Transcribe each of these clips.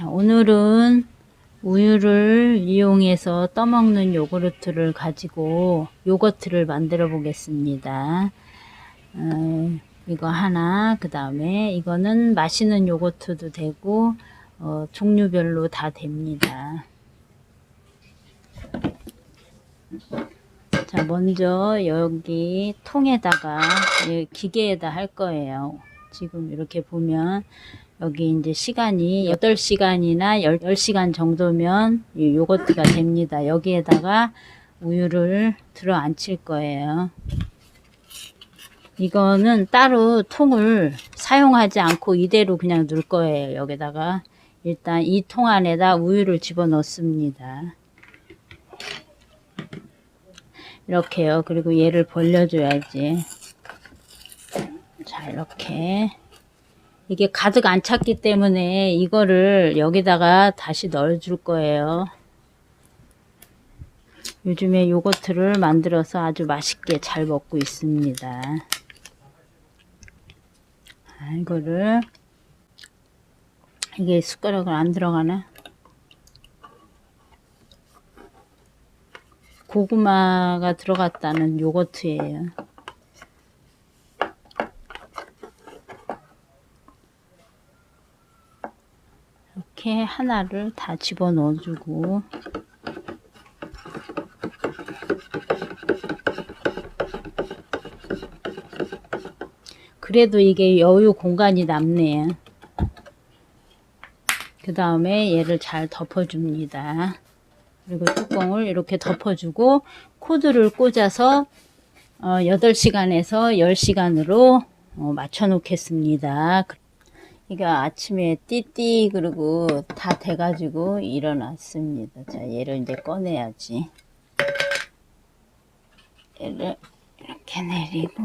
자, 오늘은 우유를 이용해서 떠먹는 요구르트를 가지고 요거트를 만들어 보겠습니다. 어, 이거 하나, 그 다음에 이거는 마시는 요거트도 되고, 어, 종류별로 다 됩니다. 자, 먼저 여기 통에다가 이 기계에다 할 거예요. 지금 이렇게 보면 여기 이제 시간이 8시간이나 10시간 정도면 이 요거트가 됩니다. 여기에다가 우유를 들어 앉힐 거예요. 이거는 따로 통을 사용하지 않고 이대로 그냥 넣을 거예요. 여기다가 일단 이 통 안에다 우유를 집어 넣습니다. 이렇게요. 그리고 얘를 벌려줘야지. 자, 이렇게. 이게 가득 안 찼기 때문에 이거를 여기다가 다시 넣어줄 거예요. 요즘에 요거트를 만들어서 아주 맛있게 잘 먹고 있습니다. 아, 이거를 이게 숟가락을 안 들어가나? 고구마가 들어갔다는 요거트예요. 이렇게 하나를 다 집어 넣어주고 그래도 이게 여유 공간이 남네요. 그 다음에 얘를 잘 덮어줍니다. 그리고 뚜껑을 이렇게 덮어주고 코드를 꽂아서 어, 8시간에서 10시간으로 어, 맞춰 놓겠습니다. 이거 아침에 띠띠 그리고 다 돼가지고 일어났습니다. 자 얘를 이제 꺼내야지. 얘를 이렇게 내리고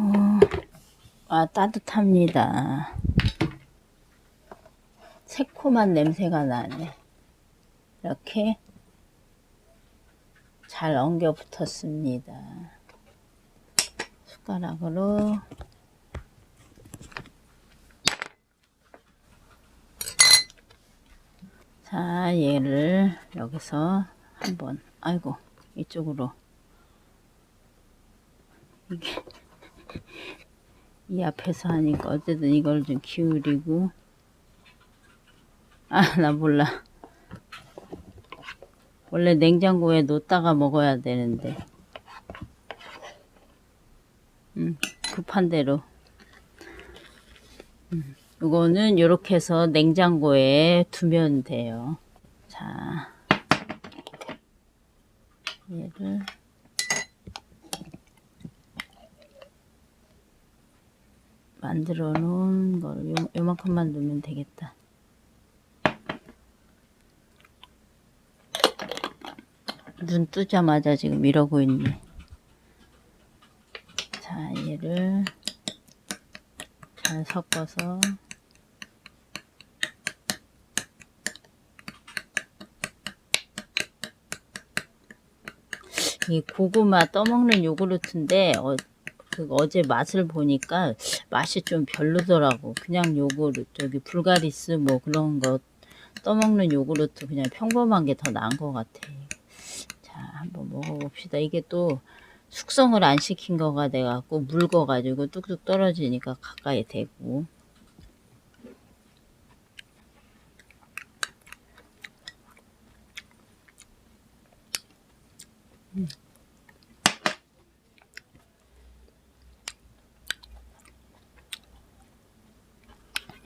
아 따뜻합니다. 새콤한 냄새가 나네. 이렇게 잘 엉겨 붙었습니다. 숟가락으로 자 얘를 여기서 한번 아이고 이쪽으로. 이게 이 앞에서 하니까 어쨌든 이걸 좀 기울이고. 아 나 몰라. 원래 냉장고에 놓다가 먹어야 되는데. 음, 급한 대로. 음, 이거는 이렇게 해서 냉장고에 두면 돼요 자 얘를 만들어 놓은 걸 요, 요만큼만 넣으면 되겠다 눈 뜨자마자 지금 이러고 있네. 자, 얘를 잘 섞어서 이 고구마 떠먹는 요구르트인데 어, 그 어제 맛을 보니까 맛이 좀 별로더라고. 그냥 요구르트 저기 불가리스 뭐 그런 거 떠먹는 요구르트 그냥 평범한 게 더 나은 것 같아. 자, 한번 먹어봅시다. 이게 또 숙성을 안 시킨 거가 돼갖고 묽어가지고 뚝뚝 떨어지니까 가까이 대고.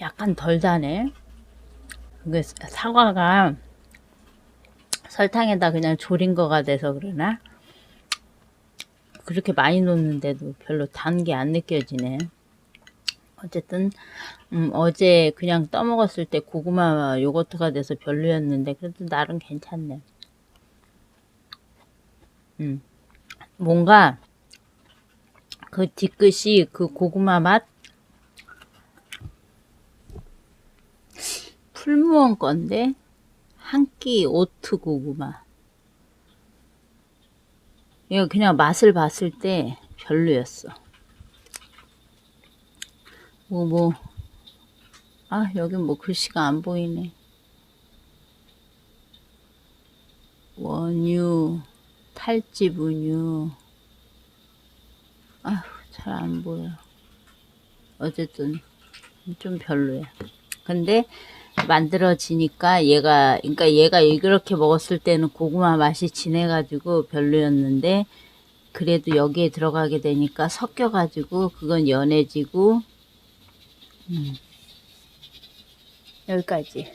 약간 덜 다네. 그게 사과가 설탕에다 그냥 졸인 거가 돼서 그러나? 그렇게 많이 놓는데도 별로 단 게 안 느껴지네. 어쨌든 음, 어제 그냥 떠먹었을 때 고구마 요거트가 돼서 별로였는데 그래도 나름 괜찮네. 음, 뭔가 그 뒤끝이 그 고구마 맛 풀무원 건데 한 끼 오트 고구마. 이거 그냥 맛을 봤을 때 별로였어. 뭐, 뭐. 아, 여긴 뭐 글씨가 안 보이네. 전유, 탈집 운유. 아휴, 잘 안 보여. 어쨌든 좀 별로야. 근데 만들어지니까 얘가, 그러니까 얘가 이렇게 먹었을 때는 고구마 맛이 진해 가지고 별로였는데 그래도 여기에 들어가게 되니까 섞여 가지고 그건 연해지고 음. 여기까지.